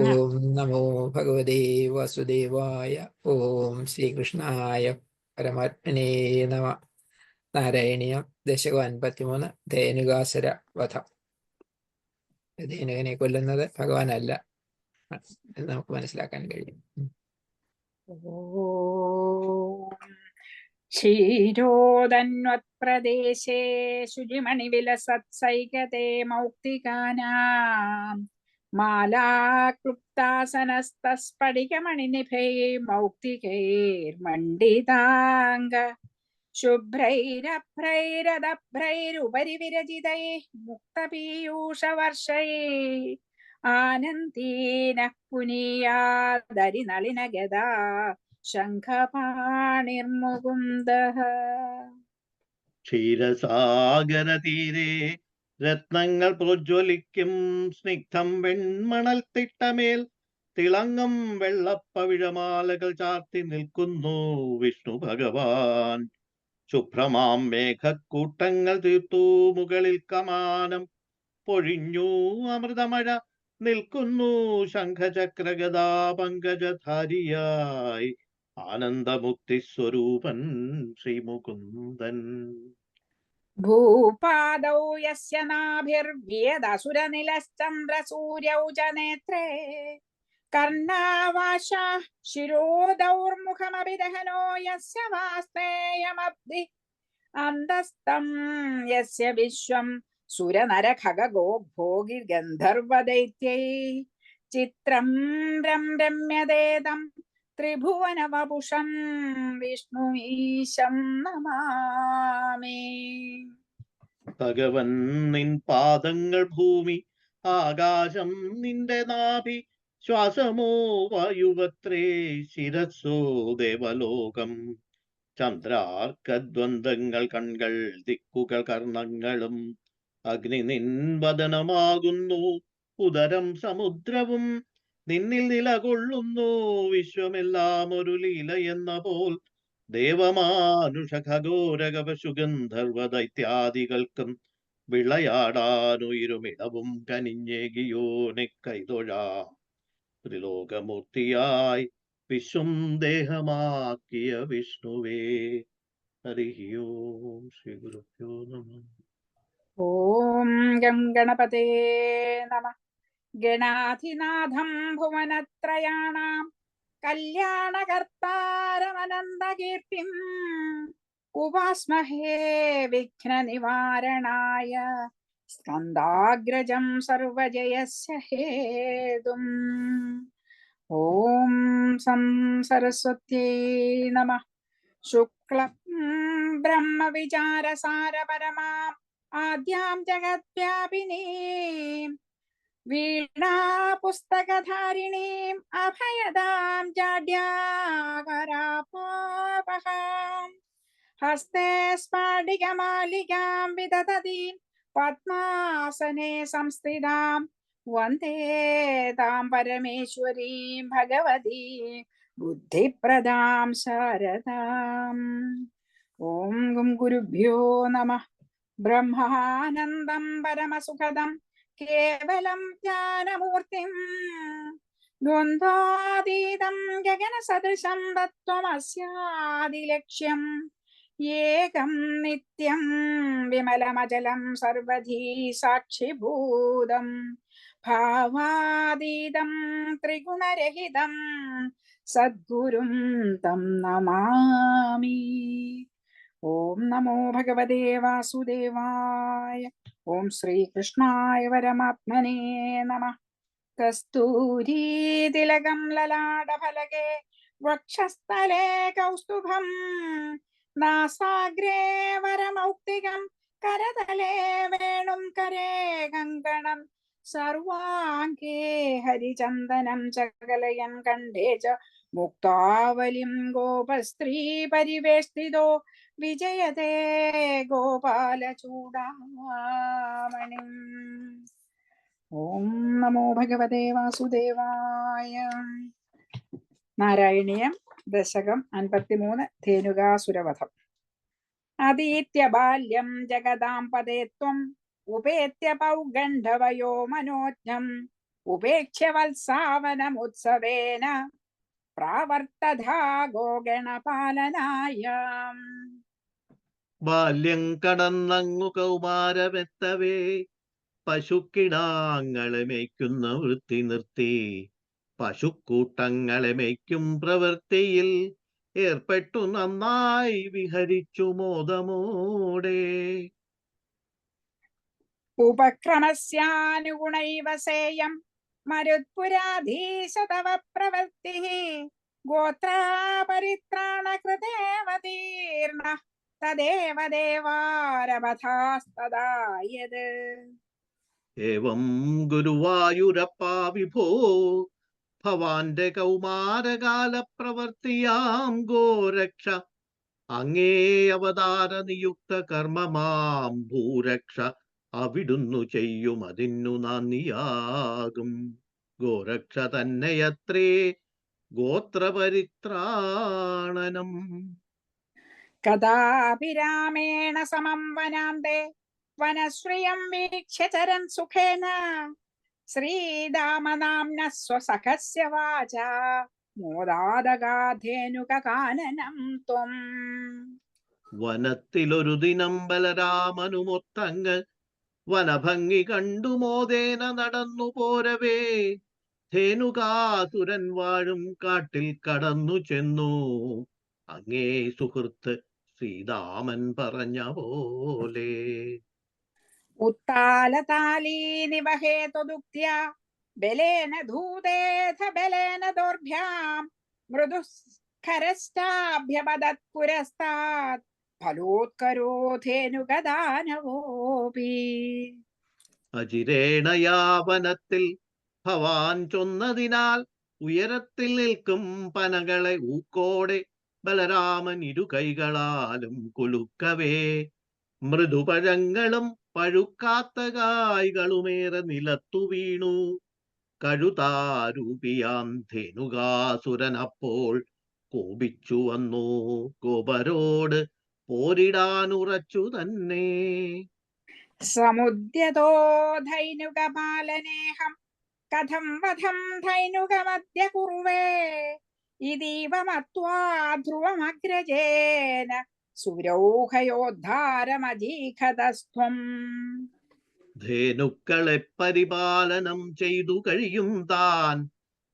ഓം നമോ ഭഗവതേ വാസുദേവായ ഓം ശ്രീകൃഷ്ണായ പരമാത്മനേ നമ നാരായണീയം ദശകം അൻപത്തിമൂന്ന് ധേനുകാസുര വധം ധേനുകനെ കൊല്ലുന്നത് ഭഗവാനല്ല. എന്ന് നമുക്ക് മനസ്സിലാക്കാൻ കഴിയും. ക്ഷീരോദന്വത്പ്രദേശേ ശുചിമണിവിലസത്സൈകതേ മൗക്തികാനാം. മാലാക്ലുപ്താസനസ്തസ്ഫടികമണിനിഭൈ മൗക്തികൈർമണ്ഡിതാംഗ ശുഭ്രൈരഭ്രൈരദഭ്രൈരുപരി വിരചിതൈ മുക്തപീയൂഷവർഷൈ ആനന്ദീനഃ പുനീയാദരിനളിനഗദാ ശംഖപാണിർമുകുന്ദഃ ക്ഷീരസാഗരതീരെ രത്നങ്ങൾ പ്രോജ്വലിക്കും സ്നിഗ്ധം വെൺമണൽ തിട്ടമേൽ തിളങ്ങും വെള്ളപ്പവിഴമാലകൾ ചാർത്തി നിൽക്കുന്നു വിഷ്ണു ഭഗവാൻ. ശുഭ്രമാം മേഘക്കൂട്ടങ്ങൾ തീർത്തു മുകളിൽ കമാനം. പൊഴിഞ്ഞു അമൃതമഴ നിൽക്കുന്നു ശംഖചക്രഗതാ പങ്കജധാരിയായി. ആനന്ദമുക്തി സ്വരൂപൻ ശ്രീമുകുന്ദൻ ഭൂപാദൗ യസ്യ നാഭിർവ്യദസുരനിലശ്ചന്ദ്രസൂര്യൗ ച നേത്രേ കർണാവാശ ശിരോദൗർമുഖമഭിദഹനോ യസ്യ വാസ്തേയമബ്ധി അന്തസ്തം യസ്യ വിശ്വം സുരനരഖഗോ ഭോഗിർഗന്ധർവദൈത്യൈ ചിത്രം രം രമ്യതേദം ത്രിഭുവനവപുഷം വിഷ്ണുമീശം നമാമേ. ഭഗവൻ നിൻ പാദങ്ങൾ ഭൂമി ആകാശം നിന്റെ നാഭി ശ്വാസമോ വായുവത്രേ ശിരസോ ദേവലോകം. ചന്ദ്രാർക്കദ്വന്ദ്ങ്ങൾ കൺകൾ ദിക്കുകൾ കർണങ്ങളും അഗ്നി നിൻ വദനമാകുന്നു ഉദരം സമുദ്രവും നിന്നിൽ നിലകൊള്ളുന്നു വിശ്വമെല്ലാം ഒരു ലീല എന്ന പോൽ. ദേവമാനുഷ ഖഗോരകവ സുഗന്ധർവ ദൈത്യാദികൾക്കും വിളയാടാനുയിരുമിടവും കനിഞ്ഞേകിയോനെ കൈതൊഴാം. ത്രിലോകമൂർത്തിയായി വിശ്വം ദേഹമാക്കിയ വിഷ്ണുവേ. ഹരി ഓം ശ്രീ ഗുരുഭ്യോ നമ. ഓം ഗം ഗണപതേ നമ. ഗണാധിനാഥം ഭുവനത്രയാണാം. കല്യാണകർത്താരമനന്തകീർത്തിം ഉപാസ്മഹേ വിഘ്നനിവാരണായ സ്കന്ധാഗ്രജം സർവജയസ്യ ഹേതും. ഓം സം സരസ്വത്യൈ നമ. ശുക്ലം ബ്രഹ്മവിചാരസാരപരമാം ആദ്യാം ജഗദ്വ്യാപിനീം वीणा वीणापुस्तकधारिणीम् अभयदां जाड्याकरापोपहाम् हस्ते स्फाटिकमालिकां विदधतीं पद्मासने संस्थितां। वंदे तां परमेश्वरीं भगवती बुद्धिप्रदां शारदाम् ॐ गुरुभ्यो नमः। ब्रह्मानन्दं परमसुखदम्। കേവലം ജ്ഞാനമൂർത്തിം ദ്വന്ദ്വാതീതം ഗഗനസദൃശം തത്വമസ്യാദിലക്ഷ്യം ഏകം നിത്യം വിമലമചലം സർവധീ സാക്ഷിഭൂതം ഭാവാതീതം ത്രിഗുണരഹിതം സദ്ഗുരും തം നമാമി. ഓം നമോ ഭഗവതേ വാസുദേവായ ഓം ശ്രീകൃഷ്ണായ പരമാത്മനെ നമ കസ്തൂരി തിലകം ലലാടഫലകേ വക്ഷസ്ഥലേ കൗസ്തുഭം നാസാഗ്രേ വരമൗക്തികം കരതലേ വേണും കരേ കങ്കണം സർവാംഗേ ഹരിചന്ദനം ചകലയൻ കണ്ഠേ ച മുക്താവലിം ഗോപസ്ത്രീ പരിവേഷ്ടിതോ വിജയതേ ഗോപാലചൂടാമണി ഓം നമോ ഭഗവതേ വാസുദേവായ. നാരായണീയം ദശകം അൻപത്തിമൂന്ന് ധേനുകാസുരവധം. അതീത്യ ബാല്യം ജഗദാം പദേ ത്വം ഉപേത്യ പൗഗണ്ഡവയോ മനോജ്ഞം ഉപേക്ഷ്യ വത്സാവനമുത്സവേന. പ്രാവർത്തധാ ഗോഗണപാലനായ ബാല്യം കടന്നങ്ങു കൗമാരമെത്തവേ പശുക്കിടാങ്ങളെ മേയ്ക്കുന്ന വൃത്തി നിർത്തി. പശുക്കൂട്ടങ്ങളെ മേയ്ക്കും പ്രവൃത്തിയിൽ ഏർപ്പെട്ടു നന്നായി വിഹരിച്ചു മോദമോടെ. ഉപക്രമസ്യാനുഗുണൈവ സേയം മരുത്പുരാധീശ തവ പ്രവൃത്തി ഗോത്രാപരിത്രാണകൃതേവതീർണ തദേവ ഗുരുവായൂരപ്പാ വിഭോ ഭവാന്റെ കൗമാരകാല പ്രവർത്തിയാം ഗോരക്ഷ. അങ്ങേ അവതാര നിയുക്ത കർമ്മമാം ഭൂരക്ഷ. അവിടുന്നു ചെയ്യും അതിന്നു നന്ദിയാകും ഗോരക്ഷ തന്നെയത്രേ ഗോത്രപരിത്രാണനം. കഥാഭിരാമേണ സമം വനാന്തേ വനശ്രിയം വീക്ഷ്യ ചരൻ സുഖേന. ശ്രീരാമനാംന സ്വസഖസ്യ വാച മോദാദഗാധേനുകാനനം ത്വം. വനത്തിലൊരു ദിനം ബലരാമനുമൊത്തങ്ങ് വനഭംഗി കണ്ടു മോദേന നടന്നു പോരവേ. ധേനുകാസുരൻ വാഴും കാട്ടിൽ കടന്നു ചെന്നു. അങ്ങേ സുഹൃത്ത് ശ്രീരാമൻ പറഞ്ഞ പോലെ. ഉത്താലതാലീനിവഹേതുദുക്ത്യ ബലേന ധൂതേഥ ബലേന പുരസ്താത്. ഫലോത്കരോധേനുഗദാനവോപി അജിരേണയാവനത്തിൽ ഭവാൻ ചൊന്നതിനാൽ ഉയരത്തിൽ നിൽക്കും പനകളെ ഊക്കോടെ ബലരാമൻ ഇരു കൈകളാലും കുലുക്കവേ. മൃദുപഴങ്ങളും പഴുക്കാത്ത കായ്കളുമേറെ നിലത്തു വീണു. കഴുതാരൂപിയാം ധേനുകാസുരൻ അപ്പോൾ കോപിച്ചു വന്നു. കോപരോട് പോരിടാനുറച്ചു തന്നെ. സമുദ്യതോ ധൈനുകപാലനേഹം കഥം വധം ധൈനുകമദ്യ കുറുവേ ഇതീവ മത്വാ ധ്രുവമഗ്രജേന സുരൗഹയോദ്ധാരമജീഖതസ്ത്വം ധേനുക്കളെ പരിപാലനം ചെയ്തു കഴിയും താൻ.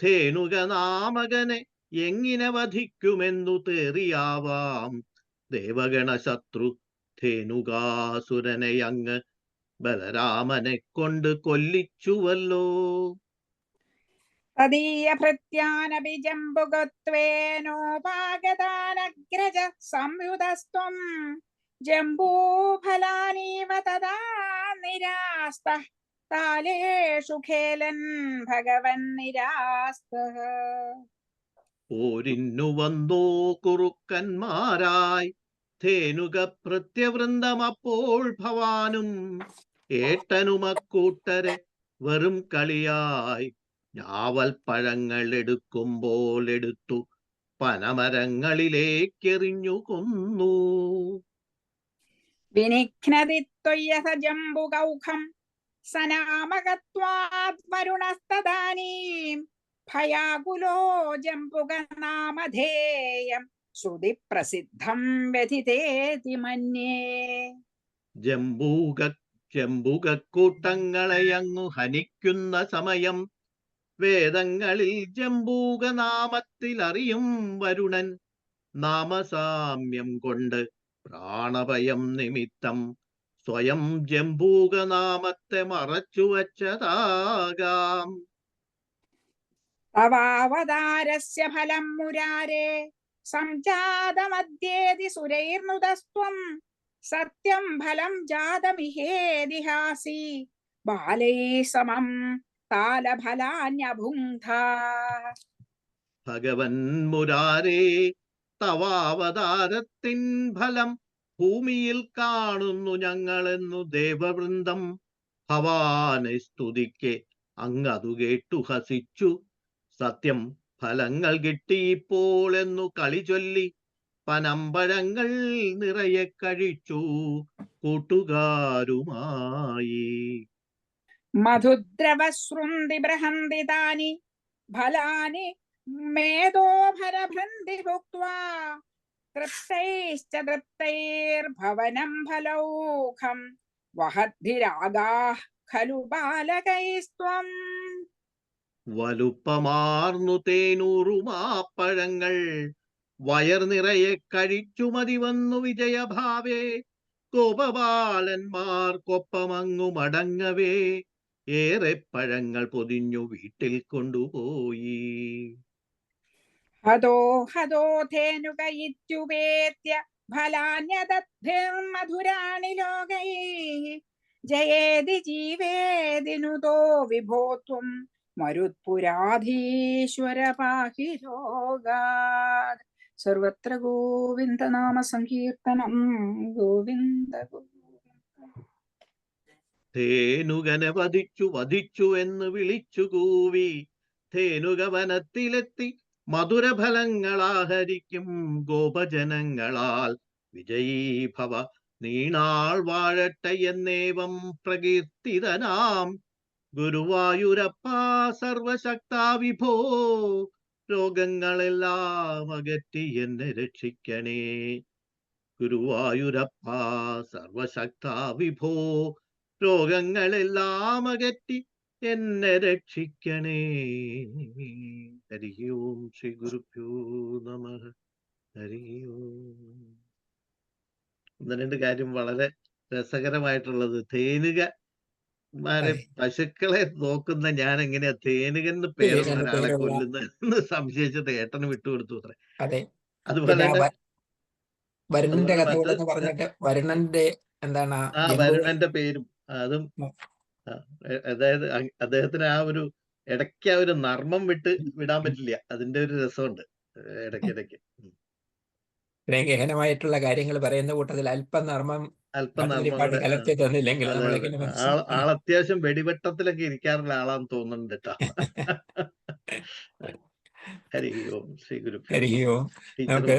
ധേനുക നാമകനെ എങ്ങനെ വധിക്കുമെന്നു തേറിയാവാം. ദേവഗണ ശത്രു ധേനുകാസുരനെ അങ്ങ് ബലരാമനെ കൊണ്ട് കൊല്ലിച്ചുവല്ലോ. തദീയ ഭൃത്യാനപി ജംബുഗത്വേനോപാഗതാനഗ്രജ സംയുതസ്ത്വം. ജംബൂഫലാനീവ തദാ നിരാസ്ത. താലേഷു ഖേലൻ ഭഗവൻ നിരാസ്തഃ. പോരിന്നു വന്നോ കുറുക്കന്മാരായി. ധേനുക പ്രത്യവൃന്ദമപ്പോൾ ഭവാനും ഏട്ടനുമക്കൂട്ടരെ വെറും കളിയായി. ഞാവൽ പഴങ്ങൾ എടുക്കുമ്പോൾ എടുത്തു പനമരങ്ങളിലേക്കെറിഞ്ഞു കൊന്നു. വിനിഘ്നതി ത്വയ്യസ ജംബുകൗഖം സനാമകത്വാത് വരുണസ്തദാനീം ഭയാകുലോ ജംബുകനാമധേയം ശ്രുതി പ്രസിദ്ധം വ്യതിതേതി മന്യേ. ജംബൂക ജംബൂകക്കൂട്ടങ്ങളെ അങ്ങു ഹനിക്കുന്ന സമയം വേദങ്ങളിൽ ജംബൂക നാമത്തിൽ അറിയും വരുണൻ നാമസാമ്യം കൊണ്ട് പ്രാണഭയം നിമിത്തം സ്വയം ജംബൂക നാമത്തെ മറച്ചു വച്ചതാകാം തവാവതാരസ്യ ഫലം മുരാരേ. സംജാതമദ്യേതി സുരൈർനുതസ്ത്വം സത്യം ഫലം ജാതമിഹേതിഹാസി. ബാലൈ സമം താലഫലാന്യഭുങ്ധ. ഭഗവൻ മുരാരേ തവാവതാരത്തിൻ ഫലം ഭൂമിയിൽ കാണുന്നു ഞങ്ങളെന്നു ദേവവൃന്ദം. ഭവാനെ സ്തുതിക്കെ അങ്ങതു കേട്ടു ഹസിച്ചു. സത്യം ഫലങ്ങൾ കിട്ടിയിപ്പോൾ എന്നു കളി ചൊല്ലി പനമ്പഴങ്ങൾ നിറയെ കഴിച്ചു കൂട്ടുകാരുമായി. മധുദ്രവസൃന്തി ബൃഹന്തി താനി ഫലാനി മേധോഭരഭൃന്തി ഭുക്വാ തൃപ്തൈശ്ച തൃപ്തൈർഭവനം ഫലൗഖം വഹദ്ധിരാഗാ ഖലു ബാലകൈസ്ത്വം. വലുപ്പമാർന്നു തേനൂറുമാപ്പഴങ്ങൾ വയർ നിറയെ കഴിച്ചു മതി വന്നു വിജയഭാവേ. ഗോപബാലന്മാർക്കൊപ്പമങ്ങു മടങ്ങവേ. ഏറെ പഴങ്ങൾ പൊതിഞ്ഞു വീട്ടിൽ കൊണ്ടുപോയി. ഹതോ ഹതോ ധേനുക ഇത്യുപേത്യ ഫലാന്യദദ്ഭിർമധുരാണി ലോകൈः. ജയേതി ജീവേതിനുതോ വിഭോത്വം വിഭോ ത്വം മരുത്പുരാധീശ്വര പാഹി ലോകാത് സർവത്ര ഗോവിന്ദ നാമ സങ്കീർത്തനം ഗോവിന്ദ. തേനുകനെ വധിച്ചു വധിച്ചു എന്ന് വിളിച്ചു കൂവി. ധേനുക വനത്തിലെത്തി മധുരഫലങ്ങളാഹരിക്കും ഗോപജനങ്ങളാൽ. വിജയീഭവ നീണാൾ വാഴട്ടെ എന്നേവം പ്രകീർത്തിതനാം. ഗുരുവായൂരപ്പ സർവശക്ത വിഭോ രോഗങ്ങളെല്ലാം അകറ്റി എന്നെ രക്ഷിക്കണേ. ഗുരുവായൂരപ്പ സർവശക്ത വിഭോ രോഗങ്ങളെല്ലാം അകറ്റി എന്നെ രക്ഷിക്കണേ. ഹരിയോം ശ്രീ ഗുരുഭ്യോ നമ. ഹരി ഓം ഒന്ന് രണ്ട് കാര്യം വളരെ രസകരമായിട്ടുള്ളത്. തേനുക മാരെ. പശുക്കളെ നോക്കുന്ന ഞാൻ എങ്ങനെയാ തേനുകന്ന് പേരുള്ള തേനുകന്ന് ഒരാളെ കൊല്ലുന്ന സംശയിച്ചത് സംശയിച്ചിട്ട് ഏട്ടന് വിട്ടുകൊടുത്തു അത്ര. അതെ. അതുപോലെ വരുണന്റെ പറഞ്ഞിട്ട് വരുണന്റെ എന്താണ് ആ വരുണന്റെ പേരും അതും അതായത് അദ്ദേഹത്തിന് ആ ഒരു ഇടയ്ക്ക് ആ ഒരു നർമ്മം വിട്ട് വിടാൻ പറ്റില്ല. അതിന്റെ ഒരു രസമുണ്ട് ഇടയ്ക്കിടയ്ക്ക്. ഇത്രയും ഗഹനമായിട്ടുള്ള കാര്യങ്ങൾ പറയുന്ന കൂട്ടത്തിൽ അല്പം നർമ്മം അല്പം കലർത്തി തന്നില്ലെങ്കിൽ. ആൾ അത്യാവശ്യം വെടിവെട്ടത്തിലൊക്കെ ഇരിക്കാറുള്ള ആളാന്ന് തോന്നുന്നുണ്ട് കേട്ടോ. ഹരി ഓം ശ്രീ ഗുരു ഹരി ഓം. നമുക്ക്